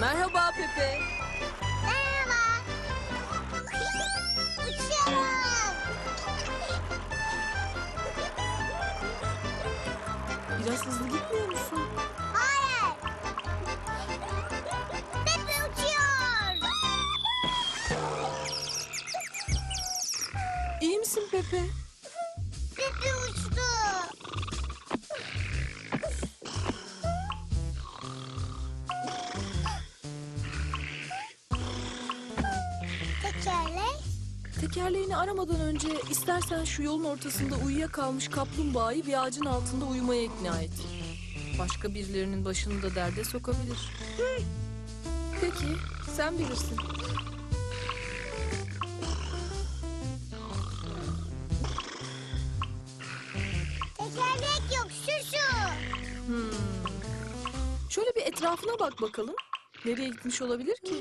Merhaba Pepe. Merhaba. Uçuyorum. Biraz hızlı gitmiyor musun? Hayır. Pepe uçuyor. İyi misin Pepe? Tekerleğini aramadan önce istersen şu yolun ortasında uyuyakalmış kaplumbağayı bir ağacın altında uyumaya ikna et. Başka birilerinin başını da derde sokabilir. Peki, sen bilirsin. Tekerlek yok şu şu. Hmm. Şöyle bir etrafına bak bakalım. Nereye gitmiş olabilir ki?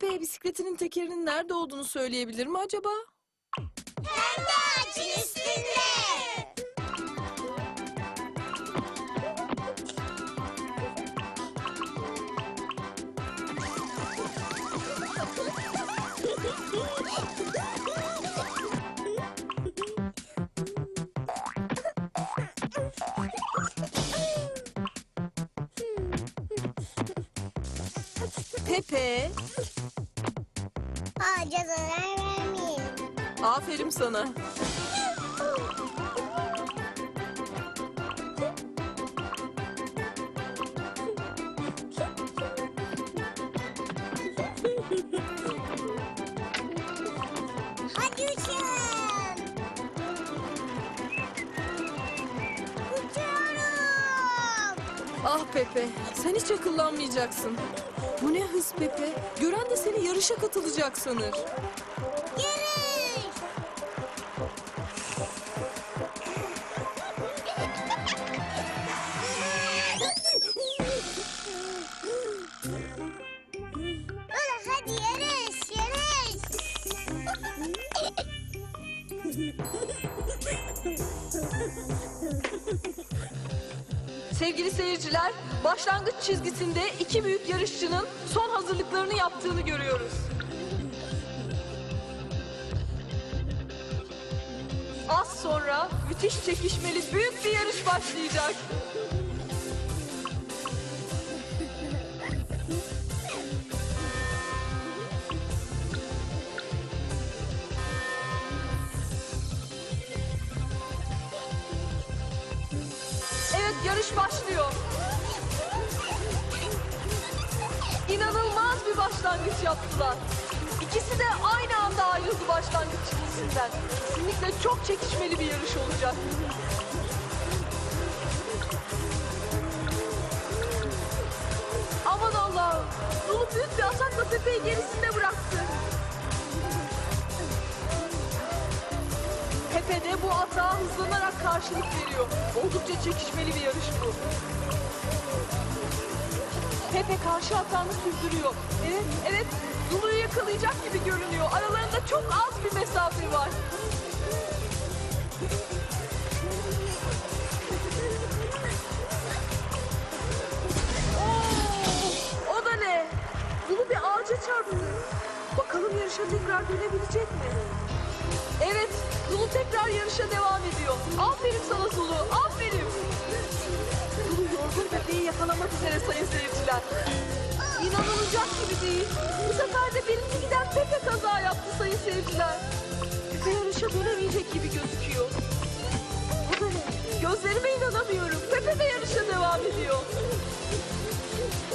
Pepe'ye bisikletinin tekerinin nerede olduğunu söyleyebilir mi acaba? Pembe ağacın üstünde. Pepe, aferin sana. Hadi uçalım. Uçuyorum. Ah Pepe, sen hiç akıllanmayacaksın. Bu ne hız Pepe? Gören de seni yarışa katılacak sanır. Sevgili seyirciler, başlangıç çizgisinde iki büyük yarışçının son hazırlıklarını yaptığını görüyoruz. Az sonra müthiş çekişmeli büyük bir yarış başlayacak. Başlıyor. İnanılmaz bir başlangıç yaptılar. İkisi de aynı anda ayrıldı başlangıç çizgisinden. Kesinlikle çok çekişmeli bir yarış olacak. Aman Allah'ım. Dolu büyük bir atakla Pepe'yi gerisinde bıraktı. Pepe de bu atağa hızlanarak karşılık veriyor. Oldukça çekişmeli bir yarış bu. Pepe karşı atağını sürdürüyor. Evet, evet. Lulu'yu yakalayacak gibi görünüyor. Aralarında çok az bir mesafe var. O da ne? Lulu bir ağaca çarptı. Bakalım yarışa tekrar dönebilecek mi? Evet, Lulu tekrar yarışa devam ediyor. Aferin sana Lulu, aferin. Lulu yorgun bebeği yakalamak üzere sayın seyirciler. İnanılacak gibi değil. Bu sefer de birinci giden Pepe kaza yaptı sayın seyirciler. Pepe yarışa dönemeyecek gibi gözüküyor. Bu da ne? Gözlerime inanamıyorum. Pepe de yarışa devam ediyor.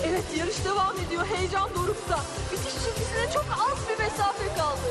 Evet yarış devam ediyor. Heyecan dorukta. Bitiş çizgisine çok az bir mesafe kaldı.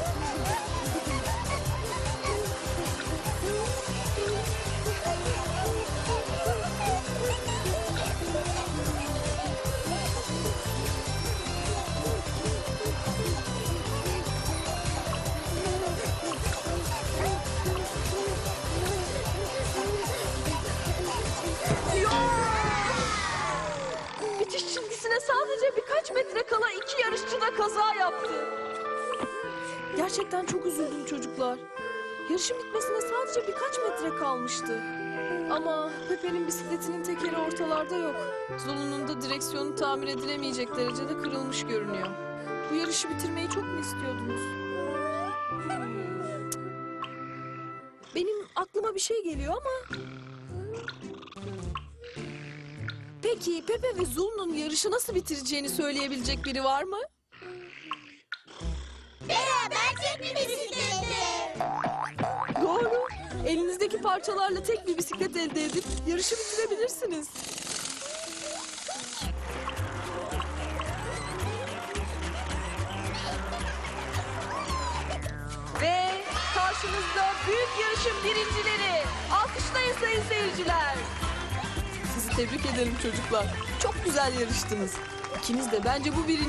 Kaza yaptı. Gerçekten çok üzüldüm çocuklar. Yarışın bitmesine sadece birkaç metre kalmıştı. Ama Pepe'nin bisikletinin tekeri ortalarda yok. Zulu'nun da direksiyonu tamir edilemeyecek derecede kırılmış görünüyor. Bu yarışı bitirmeyi çok mu istiyordunuz? Benim aklıma bir şey geliyor ama... Peki Pepe ve Zulu'nun yarışı nasıl bitireceğini söyleyebilecek biri var mı? Elinizdeki parçalarla tek bir bisiklet elde edip yarışı bitirebilirsiniz. Ve karşınızda büyük yarışın birincileri. Alkışlayın sayın seyirciler. Sizi tebrik ederim çocuklar. Çok güzel yarıştınız. İkiniz de bence bu birinci